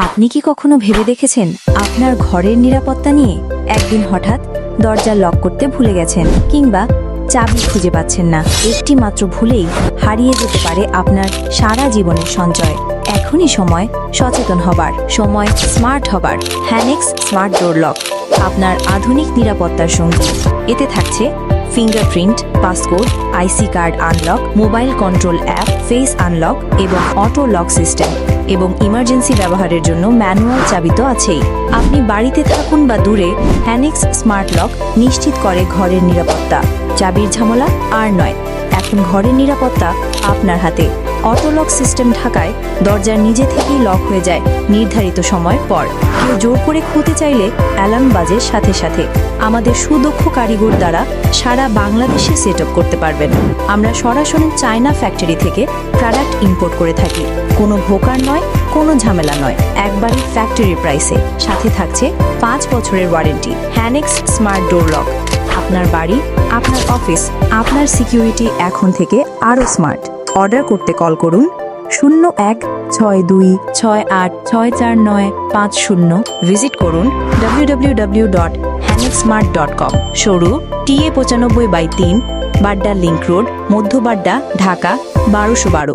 আপনি কি কখনো ভেবে দেখেছেন আপনার ঘরের নিরাপত্তা নিয়ে একদিন হঠাৎ দরজা লক করতে ভুলে গেছেন কিংবা চাবি খুঁজে পাচ্ছেন না? একটি মাত্র ভুলেই হারিয়ে যেতে পারে আপনার সারা জীবনের সঞ্চয়। এখনই সময় সচেতন হবার, সময় স্মার্ট হবার। হ্যানেক্স স্মার্ট ডোর লক আপনার আধুনিক নিরাপত্তার সঙ্গী। এতে থাকছে fingerprint passcode IC card unlock mobile control app face unlock এবং অটো লক সিস্টেম এবং ইমার্জেন্সি ব্যবহারের জন্য ম্যানুয়াল চাবি তো আছেই। আপনি বাড়িতে থাকুন বা দূরে হ্যানিক্স স্মার্ট লক নিশ্চিত করে ঘরের নিরাপত্তা। চাবির ঝামেলা আর নয়, এখন ঘরের নিরাপত্তা আপনার হাতে। অটোলক সিস্টেম ঢাকায় দরজার নিজে থেকেই লক হয়ে যায় নির্ধারিত সময় পর। কেউ জোর করে খুলতে চাইলে অ্যালার্ম বাজে সাথে সাথে। আমাদের সুদক্ষ কারিগর দ্বারা সারা বাংলাদেশে সেট আপ করতে পারবেন। আমরা সরাসরি চায়না ফ্যাক্টরি থেকে প্রোডাক্ট ইম্পোর্ট করে থাকি। কোনো ভোকার নয়, কোনো ঝামেলা নয়। একবারই ফ্যাক্টরি প্রাইসে সাথে থাকছে পাঁচ বছরের warranty Hanex smart door lock আপনার বাড়ি, আপনার অফিস আপনার সিকিউরিটি এখন থেকে আরও স্মার্ট অর্ডার করতে কল করুন শূন্য এক ছয় দুই ছয় আট ছয় চার নয় পাঁচ শূন্য। ভিজিট করুন W dot smart dot com সরু টিএ পঁচানব্বই বাই তিন, বাড্ডা লিংক রোড মধ্যবাড্ডা ঢাকা, বারোশো বারো।